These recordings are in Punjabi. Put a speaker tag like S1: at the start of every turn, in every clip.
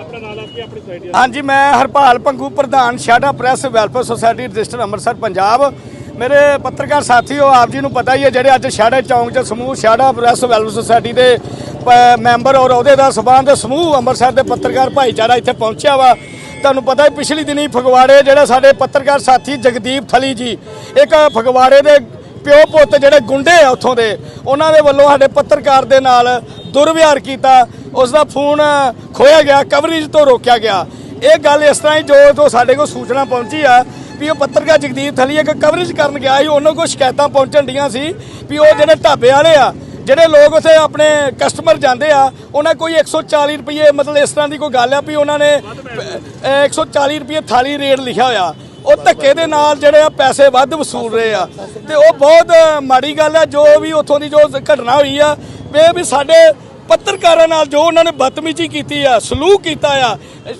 S1: ਆਪਣਾ ਨਾਮ ਦੱਸ ਆਪਣੀ ਸੁਸਾਇਟੀ
S2: ਹਾਂਜੀ, ਮੈਂ ਹਰਪਾਲ ਪੰਗੂ, ਪ੍ਰਧਾਨ ਸ਼ਾਡਾ press welfare society register Amritsar, Punjab. ਮੇਰੇ ਪੱਤਰਕਾਰ ਸਾਥੀਓ, ਆਪ ਜੀ ਨੂੰ ਪਤਾ ਹੀ ਹੈ, ਜਿਹੜੇ ਅੱਜ ਸ਼ਾੜਾ ਚੌਂਕ 'ਚ ਸਮੂਹ ਸ਼ਾਡਾ ਪ੍ਰੈਸ ਵੈਲਫੇਅਰ ਸੁਸਾਇਟੀ ਦੇ ਪ- ਮੈਂਬਰ ਔਰ ਉਹਦੇ ਦਾ ਦੇ ਸਮੂਹ ਅੰਮ੍ਰਿਤਸਰ ਦੇ ਪੱਤਰਕਾਰ ਭਾਈਚਾਰਾ ਇੱਥੇ ਪਹੁੰਚਿਆ ਵਾ। ਤੁਹਾਨੂੰ ਪਤਾ ਹੈ ਪਿਛਲੀ ਦਿਨੀ ਫਗਵਾੜੇ ਜਿਹੜੇ ਸਾਡੇ ਪੱਤਰਕਾਰ ਸਾਥੀ ਜਗਦੀਪ ਥਲੀ ਜੀ, ਇੱਕ ਫਗਵਾੜੇ ਦੇ ਪਿਓ ਪੁੱਤ ਜਿਹੜੇ ਗੁੰਡੇ ਆ ਉੱਥੋਂ ਦੇ, ਉਹਨਾਂ ਦੇ ਵੱਲੋਂ ਸਾਡੇ ਪੱਤਰਕਾਰ ਦੇ ਨਾਲ ਦੁਰਵਿਹਾਰ ਕੀਤਾ ਉਸ ਦਾ ਫੋਨ ਖੋਇਆ ਗਿਆ ਕਵਰੇਜ ਤੋਂ ਰੋਕਿਆ ਗਿਆ। ਇਹ ਗੱਲ ਇਸ ਤਰ੍ਹਾਂ ਹੀ ਜੋ ਜੋ ਸਾਡੇ ਕੋਲ ਸੂਚਨਾ ਪਹੁੰਚੀ ਆ ਵੀ ਉਹ ਪੱਤਰਕਾਰ ਜਗਦੀਪ ਥਲੀ ਇੱਕ ਕਵਰੇਜ ਕਰਨ ਗਿਆ ਸੀ ਉਹਨਾਂ ਕੋਲ ਸ਼ਿਕਾਇਤਾਂ ਪਹੁੰਚਣ ਡੀਆਂ ਸੀ ਵੀ ਉਹ ਜਿਹੜੇ ਢਾਬੇ ਵਾਲੇ ਆ ਜਿਹੜੇ ਲੋਕ ਉੱਥੇ ਆਪਣੇ ਕਸਟਮਰ ਜਾਂਦੇ ਆ ਉਹਨਾਂ ਕੋਈ 140 ਰੁਪਏ ਮਤਲਬ ਇਸ ਤਰ੍ਹਾਂ ਦੀ ਕੋਈ ਗੱਲ ਆ ਵੀ ਉਹਨਾਂ ਨੇ ਅਹ, 140 ਰੁਪਏ ਥਾਲੀ ਰੇਟ ਲਿਖਿਆ ਹੋਇਆ। ਉਹ ਧੱਕੇ ਦੇ ਨਾਲ ਜਿਹੜੇ ਆ ਪੈਸੇ ਵੱਧ ਵਸੂਲ ਰਹੇ ਆ। ਤੇ ਉਹ ਬਹੁਤ ਮਾੜੀ ਗੱਲ ਆ ਜੋ ਵੀ ਉੱਥੋਂ ਦੀ ਜੋ ਘਟਨਾ ਹੋਈ ਆ ਵੀ ਵੀ ਸਾਡੇ ਪੱਤਰਕਾਰਾਂ ਨਾਲ ਜੋ ਉਹਨਾਂ ਨੇ ਬਦਤਮੀਜ਼ੀ ਕੀਤੀ ਆ, ਸਲੂਕ ਕੀਤਾ ਆ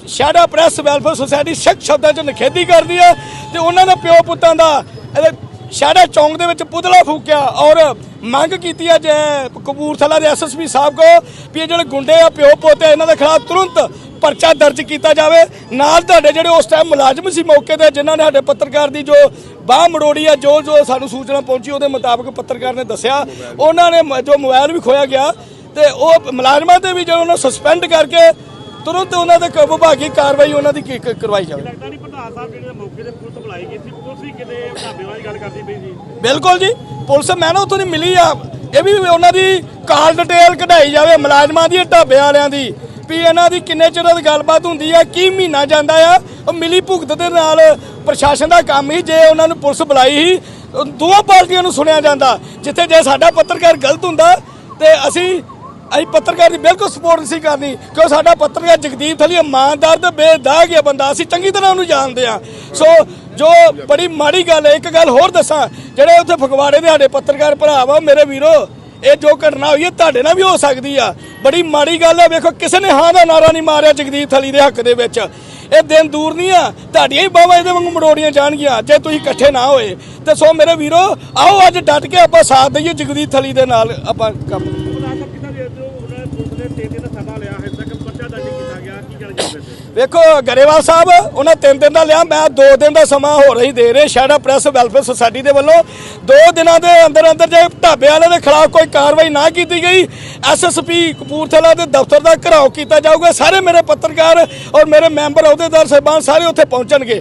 S2: ਸ਼ਾਡਾ ਪ੍ਰੈਸ, ਵੈਲਫੇਅਰ ਸੁਸਾਇਟੀ, ਸਿੱਖ ਸ਼ਬਦਾਂ 'ਚ ਨਿਖੇਧੀ ਕਰਦੀ ਆ ਤੇ ਉਹਨਾਂ ਦੇ ਪਿਓ ਪੁੱਤਾਂ ਦਾ, ਇਹਦੇ ਸ਼ਾੜਾ ਚੌਂਕ ਦੇ ਵਿੱਚ ਪੁਤਲਾ ਫੂਕਿਆ ਔਰ ਮੰਗ ਕੀਤੀ ਹੈ ਜੇ ਕਪੂਰਥਲਾ ਦੇ ਐਸਐਸਪੀ ਸਾਹਿਬ ਕੋ ਵੀ ਇਹ ਜਿਹੜੇ ਗੁੰਡੇ ਆ, ਪਿਓ ਪੋਤੇ ਇਹਨਾਂ ਦੇ ਖਿਲਾਫ ਤੁਰੰਤ ਪਰਚਾ ਦਰਜ ਕੀਤਾ ਜਾਵੇ। ਨਾਲ ਤੁਹਾਡੇ ਜਿਹੜੇ ਉਸ ਟਾਈਮ ਮੁਲਾਜ਼ਮ ਸੀ ਮੌਕੇ ਤੇ, ਜਿਨ੍ਹਾਂ ਨੇ ਸਾਡੇ ਪੱਤਰਕਾਰ ਦੀ ਜੋ ਬਾਹ ਮੜੋੜੀ ਆ ਜੋ ਜੋ ਸਾਨੂੰ ਸੂਚਨਾ ਪਹੁੰਚੀ, ਉਹਦੇ ਮੁਤਾਬਕ ਪੱਤਰਕਾਰ ਨੇ ਦੱਸਿਆ। ਉਹਨਾਂ ਨੇ ਜੋ ਮੋਬਾਈਲ ਵੀ ਖੋਇਆ ਗਿਆ। ਤੇ ਉਹ ਮੁਲਾਜ਼ਮਾਂ ਤੇ ਵੀ ਜਦੋਂ ਉਹਨਾਂ ਸਸਪੈਂਡ ਕਰਕੇ ਤੁਰੰਤ ਉਹਨਾਂ ਦੇ ਵਿਭਾਗੀ ਕਾਰਵਾਈ ਉਹਨਾਂ ਦੀ ਕੀ- ਕਰਵਾਈ ਜਾਵੇ।
S1: ਲੱਗਦਾ ਨਹੀਂ ਪ੍ਰਧਾਨ ਸਾਹਿਬ ਜਿਹੜੇ ਮੌਕੇ ਤੇ ਪੁਲਿਸ ਬੁਲਾਈ ਗਈ ਸੀ ਪੁਲਿਸ ਵੀ ਕਿਤੇ ਢਾਬੇ ਵਾਲੀ ਗੱਲ ਕਰਦੀ ਪਈ ਸੀ?
S2: ਬਿਲਕੁਲ ਜੀ ਪੁਲਿਸ ਮੈਂ ਨਾ ਉੱਥੋਂ ਦੀ ਮਿਲੀ ਆ ਇਹ ਵੀ ਉਹਨਾਂ ਦੀ ਕਾਲ ਡਿਟੇਲ ਕਢਾਈ ਜਾਵੇ ਮੁਲਾਜ਼ਮਾਂ ਦੀ ਢਾਬੇ ਵਾਲਿਆਂ ਦੀ ਵੀ ਇਹਨਾਂ ਦੀ ਕਿੰਨੇ ਚਿਰ ਦੀ ਗੱਲਬਾਤ ਹੁੰਦੀ ਆ ਕੀ ਮਹੀਨਾ ਜਾਂਦਾ ਆ ਉਹ ਮਿਲੀ ਭੁਗਤ ਦੇ ਨਾਲ ਪ੍ਰਸ਼ਾਸਨ ਦਾ ਕੰਮ ਹੀ ਜੇ ਉਹਨਾਂ ਨੂੰ ਪੁਲਿਸ ਬੁਲਾਈ ਸੀ ਉਹ ਦੋਵਾਂ ਪਾਰਟੀਆਂ ਨੂੰ ਸੁਣਿਆ ਜਾਂਦਾ ਜਿੱਥੇ ਜੇ ਸਾਡਾ ਪੱਤਰਕਾਰ ਗਲਤ ਹੁੰਦਾ ਤੇ ਅਸੀਂ ਅਸੀਂ ਪੱਤਰਕਾਰ ਦੀ ਬਿਲਕੁਲ ਸਪੋਰਟ ਨਹੀਂ ਸੀ ਕਰਨੀ, ਕਿਉਂ ਸਾਡਾ ਪੱਤਰਕਾਰ ਜਗਦੀਪ ਥਲੀ ਇਮਾਨਦਾਰ ਤੇ ਬੇਦਾਗ ਹੈ ਬੰਦਾ, ਅਸੀਂ ਚੰਗੀ ਤਰ੍ਹਾਂ ਉਹਨੂੰ ਜਾਣਦੇ ਆ ਸੋ ਜੋ ਬੜੀ ਮਾੜੀ ਗੱਲ ਹੈ, ਇੱਕ ਗੱਲ ਹੋਰ ਦੱਸਾਂ, ਜਿਹੜੇ ਉੱਥੇ ਫਗਵਾੜੇ ਦੇ ਸਾਡੇ ਪੱਤਰਕਾਰ ਭਰਾ ਵਾ ਮੇਰੇ ਵੀਰੋ, ਇਹ ਜੋ ਘਟਨਾ ਹੋਈ ਹੈ, ਤੁਹਾਡੇ ਨਾਲ ਵੀ ਹੋ ਸਕਦੀ ਆ। ਬੜੀ ਮਾੜੀ ਗੱਲ ਹੈ ਵੇਖੋ, ਕਿਸੇ ਨੇ ਹਾਂ ਦਾ ਨਾਰਾ ਨਹੀਂ ਮਾਰਿਆ ਜਗਦੀਪ ਥਲੀ ਦੇ ਹੱਕ ਦੇ ਵਿੱਚ। ਇਹ ਦਿਨ ਦੂਰ ਨਹੀਂ ਆ, ਤੁਹਾਡੀਆਂ ਹੀ ਬਾਵਾ ਇਹਦੇ ਵਾਂਗੂ ਮਰੋੜੀਆਂ ਜਾਣਗੀਆਂ, ਜੇ ਤੁਸੀਂ ਇਕੱਠੇ ਨਾ ਹੋਏ। ਤੇ ਸੋ ਮੇਰੇ ਵੀਰੋ, ਆਓ ਅੱਜ ਡਟ ਕੇ ਆਪਾਂ ਸਾਥ ਦਈਏ ਜਗਦੀਪ ਥਲੀ ਦੇ ਨਾਲ, ਆਪਾਂ ਕੰਮ
S1: ਪ੍ਰਧਾਨ ਸਾਹਿਬ ਕਿੱਦਾਂ ਦੇ ਦਿਓ ਉਹਨਾਂ ਨੇ ਪੁਲਿਸ ਨੇ ਤਿੰਨ ਦਿਨ ਦਾ ਸਮਾਂ ਲਿਆ ਹੈ ਤੱਕ ਪਰਚਾ ਦਰਜ ਨਹੀਂ ਕੀਤਾ ਗਿਆ ਕੀ ਗੱਲ ਜਾਂਦੇ ਸੀ
S2: ਵੇਖੋ ਗਰੇਵਾਲ ਸਾਹਿਬ ਉਹਨਾਂ ਤਿੰਨ ਦਿਨ ਦਾ ਲਿਆ ਮੈਂ ਦੋ ਦਿਨ ਦਾ ਸਮਾਂ ਹੋ ਰਹੀ ਦੇ ਰਹੇ ਸ਼ਹਿਰਾ ਪ੍ਰੈਸ ਵੈਲਫੇਅਰ ਸੁਸਾਇਟੀ ਦੇ ਵੱਲੋਂ। ਦੋ ਦਿਨਾਂ ਦੇ ਅੰਦਰ ਅੰਦਰ ਜੇ ਢਾਬੇ ਵਾਲੇ ਦੇ ਖਿਲਾਫ ਕੋਈ ਕਾਰਵਾਈ ਨਾ ਕੀਤੀ ਗਈ ਐਸਐਸਪੀ ਕਪੂਰਥਲਾ ਦੇ ਦਫ਼ਤਰ ਦਾ ਘਰਾਓ ਕੀਤਾ ਜਾਊਗਾ। ਸਾਰੇ ਮੇਰੇ ਪੱਤਰਕਾਰ ਔਰ ਮੇਰੇ ਮੈਂਬਰ ਅਹੁਦੇਦਾਰ ਸਾਹਿਬਾਨ ਸਾਰੇ ਉੱਥੇ ਪਹੁੰਚਣਗੇ।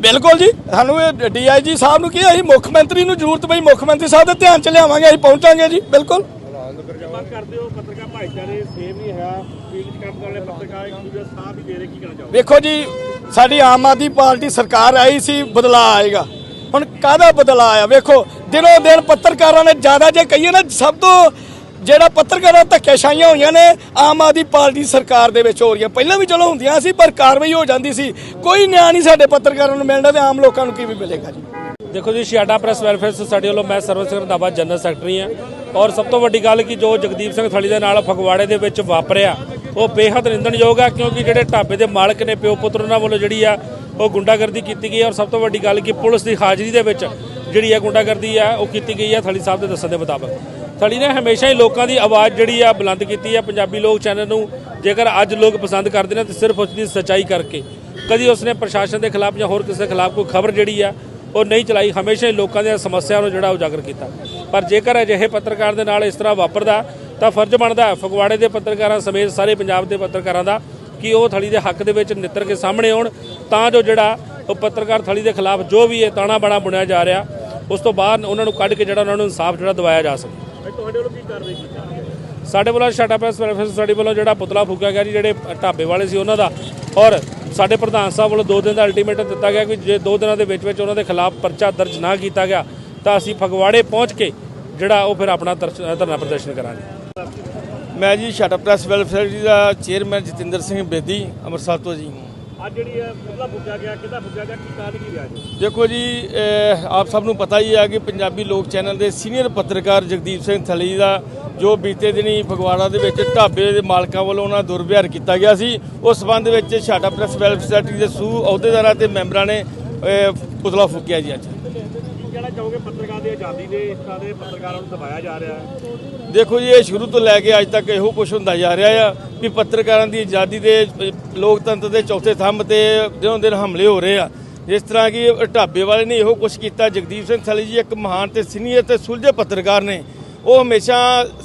S2: ਬਿਲਕੁਲ ਜੀ ਸਾਨੂੰ ਇਹ ਡੀਆਈਜੀ ਸਾਹਿਬ ਨੂੰ ਕੀ ਅਸੀਂ ਮੁੱਖ ਮੰਤਰੀ ਨੂੰ ਜ਼ਰੂਰਤ ਪਈ ਮੁੱਖ ਮੰਤਰੀ ਸਾਹਿਬ ਦੇ ਧਿਆਨ ਚ ਲਿਆਵਾਂਗੇ ਅਸੀਂ ਪਹੁੰਚਾਂਗੇ ਜੀ ਬਿਲਕੁਲ।
S1: ਮੰਗ ਕਰਦੇ ਹੋ, ਪੱਤਰਕਾਰ ਭਾਈਚਾਰੇ ਸੇਮ ਨਹੀਂ ਹੈ ਫੀਲਡ ਕੰਮ ਕਰਨ ਵਾਲੇ ਪੱਤਰਕਾਰ ਇੱਕ ਦੂਜੇ ਸਾਥ ਨਹੀਂ ਦੇ ਰਹੇ, ਕੀ ਕਹਿਣਾ ਚਾਹੋਗੇ?
S2: ਵੇਖੋ ਜੀ, ਸਾਡੀ ਆਮ ਆਦਮੀ ਪਾਰਟੀ ਸਰਕਾਰ ਆਈ ਸੀ, ਬਦਲਾਅ ਆਏਗਾ। ਹੁਣ ਕਾਹਦਾ ਬਦਲਾਅ ਆਇਆ? ਵੇਖੋ, ਦਿਨੋਂ ਦਿਨ ਪੱਤਰਕਾਰਾਂ ਨੇ ਜ਼ਿਆਦਾ ਜੇ ਕਹੀਏ ਨਾ, ਸਭ ਤੋਂ ਜਿਹੜਾ ਪੱਤਰਕਾਰਾਂ ਧੱਕੇਸ਼ਾਹੀਆਂ ਹੋਈਆਂ ਨੇ, ਆਮ ਆਦਮੀ ਪਾਰਟੀ ਸਰਕਾਰ ਦੇ ਵਿੱਚ ਹੋ ਰਹੀਆਂ। ਪਹਿਲਾਂ ਵੀ ਚਲੋ ਹੁੰਦੀਆਂ ਸੀ, ਪਰ ਕਾਰਵਾਈ ਹੋ ਜਾਂਦੀ ਸੀ। ਕੋਈ ਨਿਆਂ ਨਹੀਂ ਸਾਡੇ ਪੱਤਰਕਾਰਾਂ ਨੂੰ ਮਿਲਦਾ ਤੇ ਆਮ ਲੋਕਾਂ ਨੂੰ ਕੀ ਵੀ ਮਿਲੇਗਾ ਜੀ?
S3: ਦੇਖੋ ਜੀ ਸ਼ਿਆਡਾ ਪ੍ਰੈਸ ਵੈਲਫੇਅਰ ਸੁਸਾਇਟੀ ਵੱਲੋਂ ਮੈਂ ਸਰਵਨ ਸਿੰਘ ਰੰਧਾਵਾ ਜਨਰਲ ਸੈਕਟਰੀ ਹਾਂ ਔਰ ਸਭ ਤੋਂ ਵੱਡੀ ਗੱਲ ਕਿ ਜੋ ਜਗਦੀਪ ਸਿੰਘ ਥਲੀ ਦੇ ਨਾਲ ਫਗਵਾੜੇ ਦੇ ਵਿੱਚ ਵਾਪਰਿਆ, ਉਹ ਬੇਹੱਦ ਨਿੰਦਣਯੋਗ ਆ ਕਿਉਂਕਿ ਜਿਹੜੇ ਢਾਬੇ ਦੇ ਮਾਲਕ ਨੇ, ਪਿਓ ਪੁੱਤਰ ਉਹਨਾਂ ਵੱਲੋਂ ਜਿਹੜੀ ਆ, ਉਹ ਗੁੰਡਾਗਰਦੀ ਕੀਤੀ ਗਈ ਔਰ ਸਭ ਤੋਂ ਵੱਡੀ ਗੱਲ ਕਿ ਪੁਲਿਸ ਦੀ ਹਾਜ਼ਰੀ ਦੇ ਵਿੱਚ ਜਿਹੜੀ ਆ ਗੁੰਡਾਗਰਦੀ ਆ, ਉਹ ਕੀਤੀ ਗਈ ਆ ਥਲੀ ਸਾਹਿਬ ਦੇ ਦੱਸਣ ਦੇ ਮੁਤਾਬਕ ਥਲੀ ਨੇ ਹਮੇਸ਼ਾ ਹੀ ਲੋਕਾਂ ਦੀ ਆਵਾਜ਼ ਜਿਹੜੀ ਆ, ਬੁਲੰਦ ਕੀਤੀ ਆ ਪੰਜਾਬੀ ਲੋਕ ਚੈਨਲ ਨੂੰ ਜੇਕਰ ਅੱਜ ਲੋਕ ਪਸੰਦ ਕਰਦੇ ਨੇ, ਤਾਂ ਸਿਰਫ ਉਸ ਦੀ ਸੱਚਾਈ ਕਰਕੇ। ਕਦੀ ਉਸਨੇ ਪ੍ਰਸ਼ਾਸਨ ਦੇ ਖਿਲਾਫ ਜਾਂ ਹੋਰ ਕਿਸੇ ਦੇ ਖਿਲਾਫ ਕੋਈ ਖਬਰ ਜਿਹੜੀ ਆ ਉਹ ਨਹੀਂ ਚਲਾਈ। ਹਮੇਸ਼ਾ ਹੀ ਲੋਕਾਂ ਦੀਆਂ ਸਮੱਸਿਆਵਾਂ ਨੂੰ ਜਿਹੜਾ ਉਜਾਗਰ ਕੀਤਾ। ਪਰ ਜੇਕਰ ਅਜਿਹੇ ਪੱਤਰਕਾਰ ਦੇ ਨਾਲ ਇਸ ਤਰ੍ਹਾਂ ਵਾਪਰਦਾ, ਤਾਂ ਫਰਜ਼ ਬਣਦਾ ਫਗਵਾੜੇ ਦੇ ਪੱਤਰਕਾਰਾਂ ਸਮੇਤ ਸਾਰੇ ਪੰਜਾਬ ਦੇ ਪੱਤਰਕਾਰਾਂ ਦਾ ਕਿ ਉਹ ਥਲੀ ਦੇ ਹੱਕ ਦੇ ਵਿੱਚ ਨਿੱਤਰ ਕੇ ਸਾਹਮਣੇ ਆਉਣ। ਤਾਂ ਜੋ ਜਿਹੜਾ ਉਹ ਪੱਤਰਕਾਰ ਥਲੀ ਦੇ ਖਿਲਾਫ ਜੋ ਵੀ ਇਹ ਤਾਣਾ ਬਾਣਾ ਬੁਣਿਆ ਜਾ ਰਿਹਾ, ਉਸ ਤੋਂ ਬਾਅਦ ਉਹਨਾਂ ਨੂੰ ਕੱਢ ਕੇ ਜਿਹੜਾ ਉਹਨਾਂ ਨੂੰ ਇਨਸਾਫ ਜਿਹੜਾ ਦਿਵਾਇਆ ਜਾ ਸਕੇ।
S1: ਤੁਹਾਡੇ ਵੱਲੋਂ ਕੀ ਕਾਰਵਾਈ ਕੀਤੀ?
S3: ਸਾਡੇ ਵੱਲੋਂ ਸ਼ਾਟਾ ਪ੍ਰੈਸ ਵੈਲਫੇਅਰ ਸੁਸਾਇਟੀ ਵੱਲੋਂ ਜਿਹੜਾ ਪੁਤਲਾ ਫੂਕਿਆ ਗਿਆ ਜੀ ਜਿਹੜੇ ਢਾਬੇ ਵਾਲੇ ਸੀ ਉਹਨਾਂ ਦਾ। ਔਰ ਸਾਡੇ ਪ੍ਰਧਾਨ ਸਾਹਿਬ ਵੱਲੋਂ 2 ਦਿਨ ਦਾ ਅਲਟੀਮੇਟਮ ਦਿੱਤਾ ਗਿਆ ਕਿ ਜੇ 2 ਦਿਨਾਂ ਦੇ ਵਿੱਚ ਵਿੱਚ ਉਹਨਾਂ ਦੇ ਖਿਲਾਫ ਪਰਚਾ ਦਰਜ ਨਾ ਕੀਤਾ ਗਿਆ ਤਾਂ ਅਸੀਂ ਫਗਵਾੜੇ ਪਹੁੰਚ ਕੇ ਜਿਹੜਾ ਉਹ ਫਿਰ ਆਪਣਾ ਧਰਨਾ ਪ੍ਰਦਰਸ਼ਨ ਕਰਾਂਗੇ।
S2: ਮੈਂ ਜੀ ਸ਼ਾਟਾ ਪ੍ਰੈਸ ਵੈਲਫੇਅਰ ਜੀ ਦਾ ਚੇਅਰਮੈਨ ਜਤਿੰਦਰ ਸਿੰਘ ਬੇਦੀ ਅੰਮ੍ਰਿਤਸਰ ਤੋਂ ਜੀ
S1: ਅੱਜ ਜਿਹੜੀ ਹੈ ਪੁਤਲਾ ਫੁੱਕਿਆ ਗਿਆ ਕਿੱਦਾਂ ਫੁੱਕਿਆ ਗਿਆ ਕੀ ਕਾਰਨ ਕੀ ਰਿਹਾ ਜੀ?
S2: ਦੇਖੋ ਜੀ ਆਪ ਸਭ ਨੂੰ ਪਤਾ ਹੀ ਹੈ ਕਿ ਪੰਜਾਬੀ ਲੋਕ ਚੈਨਲ ਦੇ ਸੀਨੀਅਰ ਪੱਤਰਕਾਰ ਜਗਦੀਪ ਸਿੰਘ ਥਲੀ ਦਾ ਜੋ ਬੀਤੇ ਦਿਨੀ ਫਗਵਾੜਾ ਦੇ ਵਿੱਚ ਢਾਬੇ ਦੇ ਮਾਲਕਾਂ ਵੱਲੋਂ ਉਹਨਾਂ ਦਾ ਦੁਰਵਿਹਾਰ ਕੀਤਾ ਗਿਆ ਸੀ ਉਸ ਸਬੰਧ ਵਿੱਚ ਛਾਟਾ ਪ੍ਰੈਸ ਵੈਲਫੇਅਰ ਸੁਸਾਇਟੀ ਦੇ ਸੂ ਅਹੁਦੇਦਾਰਾਂ ਤੇ ਮੈਂਬਰਾਂ ਨੇ ਪੁਤਲਾ ਫੂਕਿਆ ਜੀ ਅੱਜ।
S1: ਕੀ ਕਹਿਣਾ ਕਹੋਗੇ ਪੱਤਰਕਾਰ ਦੀ ਆਜ਼ਾਦੀ ਦੇ ਇਸ ਤਰ੍ਹਾਂ ਦੇ ਪੱਤਰਕਾਰਾਂ ਨੂੰ ਦਬਾਇਆ ਜਾ ਰਿਹਾ ਹੈ।
S4: ਦੇਖੋ ਜੀ ਇਹ ਸ਼ੁਰੂ ਤੋਂ ਲੈ ਕੇ ਅੱਜ ਤੱਕ ਇਹੋ ਕੁਝ ਹੁੰਦਾ ਜਾ ਰਿਹਾ ਆ ਕਿ ਪੱਤਰਕਾਰਾਂ ਦੀ ਆਜ਼ਾਦੀ ਦੇ ਲੋਕਤੰਤਰ ਦੇ ਚੌਥੇ ਥੰਮ ਤੇ ਦਿਨੋਂ ਦਿਨ ਹਮਲੇ ਹੋ ਰਹੇ ਆ। ਜਿਸ ਤਰ੍ਹਾਂ ਕਿ ਢਾਬੇ ਵਾਲੇ ਨੇ ਇਹੋ ਕੁਝ ਕੀਤਾ। ਜਗਦੀਪ ਸਿੰਘ ਥਲੀ ਜੀ ਇੱਕ ਮਹਾਨ ਤੇ ਸੀਨੀਅਰ ਤੇ ਸੁਲਝੇ ਪੱਤਰਕਾਰ ਨੇ। ਉਹ ਹਮੇਸ਼ਾ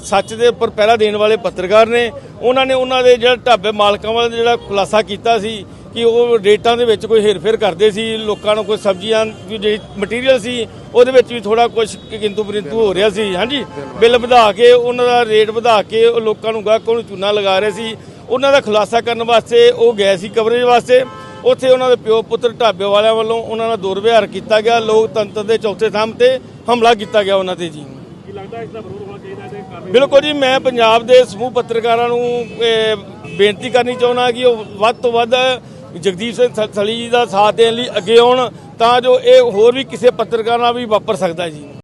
S4: ਸੱਚ ਦੇ ਉੱਪਰ ਪਹਿਰਾ ਦੇਣ ਵਾਲੇ ਪੱਤਰਕਾਰ ਨੇ। ਉਹਨਾਂ ਨੇ ਉਹਨਾਂ ਦੇ ਜਿਹੜਾ ਢਾਬੇ ਮਾਲਕਾਂ ਵਾਲਾ ਜਿਹੜਾ ਖੁਲਾਸਾ ਕੀਤਾ ਸੀ ਕਿ ਉਹ ਰੇਟਾਂ ਦੇ ਵਿੱਚ ਕੋਈ ਹੇਰਫੇਰ ਕਰਦੇ ਸੀ, ਲੋਕਾਂ ਨੂੰ ਕੋਈ ਸਬਜ਼ੀਆਂ ਦੀ ਜਿਹੜੀ ਮਟੀਰੀਅਲ ਸੀ, ਉਹਦੇ ਵਿੱਚ ਵੀ ਥੋੜਾ ਕੁਝ ਕਿੰਤੂ ਪਰਿੰਤੂ ਹੋ ਰਿਹਾ ਸੀ। ਹਾਂਜੀ, ਬਿੱਲ ਵਧਾ ਕੇ, ਉਹਨਾਂ ਦਾ ਰੇਟ ਵਧਾ ਕੇ, ਉਹ ਲੋਕਾਂ ਨੂੰ ਗਾਹਕਾਂ ਨੂੰ ਚੂਨਾ ਲਗਾ ਰਹੇ ਸੀ। ਉਹਨਾਂ ਦਾ ਖੁਲਾਸਾ ਕਰਨ ਵਾਸਤੇ ਉਹ ਗਏ ਸੀ ਕਵਰੇਜ ਵਾਸਤੇ। ਉੱਥੇ ਉਹਨਾਂ ਦੇ ਪਿਓ ਪੁੱਤਰ ਢਾਬੇ ਵਾਲਿਆਂ ਵੱਲੋਂ ਉਹਨਾਂ ਨਾਲ ਦੁਰਵਿਹਾਰ ਕੀਤਾ ਗਿਆ। ਲੋਕਤੰਤਰ ਦੇ ਚੌਥੇ ਥੰਮ ਤੇ ਹਮਲਾ ਕੀਤਾ ਗਿਆ ਉਹਨਾਂ ਤੇ ਜੀ।
S1: ਲੱਗਦਾ ਇਸ ਦਾ ਵਿਰੋਧ ਹੋਣਾ ਚਾਹੀਦਾ ਤੇ ਕਾਰਵਾਈ
S4: ਬਿਲਕੁਲ ਜੀ ਮੈਂ ਪੰਜਾਬ ਦੇ ਸਮੂਹ ਪੱਤਰਕਾਰਾਂ ਨੂੰ ਇਹ, ਬੇਨਤੀ ਕਰਨੀ ਚਾਹੁੰਦਾ ਕਿ ਉਹ ਵੱਧ ਤੋਂ ਵੱਧ ਜਗਦੀਪ ਸਿੰਘ ਥ- ਥਲੀ ਜੀ ਦਾ ਸਾਥ ਦੇਣ ਲਈ ਅੱਗੇ ਆਉਣ ਤਾਂ ਜੋ ਇਹ ਹੋਰ ਵੀ ਕਿਸੇ ਪੱਤਰਕਾਰ ਨਾਲ ਵੀ ਵਾਪਰ ਸਕਦਾ ਜੀ।